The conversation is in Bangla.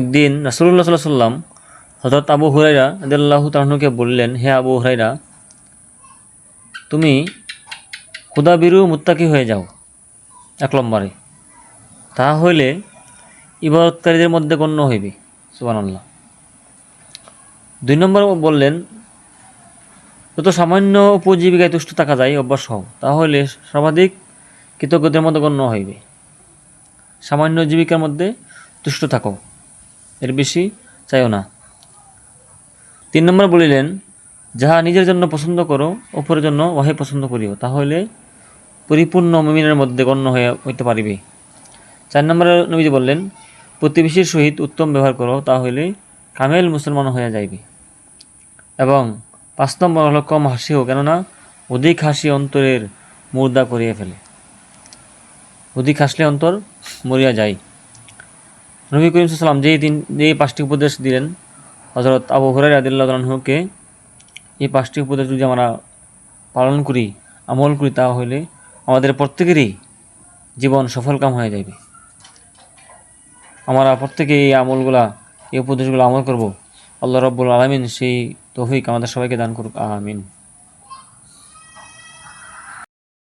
একদিন রাসুল্লাহ সাল্লাহ সাল্লাম হজরত আবু হুরাইরা আদাল্লাহ তাহনুকে বললেন, হে আবু হুরাইরা তুমি খুদাবিরু মুত্তাকি হয়ে যাও এক নম্বরে। তাহা হইলে ইবাদতকারীদের মধ্যে গণ্য হইবে। সুবহানাল্লাহ। দুই নম্বর বললেন, যত সামান্য উপজীবিকায় তুষ্ট থাকা যায় অভ্যাস হও। তাহলে সর্বাধিক কৃতজ্ঞদের মধ্যে গণ্য হইবে। সামান্য জীবিকার মধ্যে তুষ্ট থাকো। এর বেশি চাইও না। তিন নম্বর বলিলেন, যাহা নিজের জন্য পছন্দ করো, অপরের জন্য ওহে পছন্দ করিও, তাহলে পরিপূর্ণ মমিনের মধ্যে গণ্য হয়ে হইতে পারিবে। চার নম্বরে নবীজি বললেন, প্রতিবেশীর সহিত উত্তম ব্যবহার করো, তাহলে কামেল মুসলমান হয়ে যাইবে। এবং পাঁচ নম্বর হলো কম হাসিও, কেননা অধিক হাসি অন্তরের মুর্দা করিয়া ফেলে। অধিক হাসলে অন্তর মরিয়া যায়। নবী করিম সাল্লাম যেই তিন যেই পাঁচটি উপদেশ দিলেন হজরত আবু হরাই আদিল্লাহকে এই পাঁচটি উপদেশ যদি আমরা পালন করি, আমল করি, তা হইলে আমাদের প্রত্যেকেরই জীবন সফলকাম হয়ে যাবে আমরা প্রত্যেকে এই আমলগুলা, এই উপদেশগুলো আমল করব। আল্লাহ রব্বুল আলমিন সেই তৌফিক আমাদের সবাইকে দান করুক। আমিন।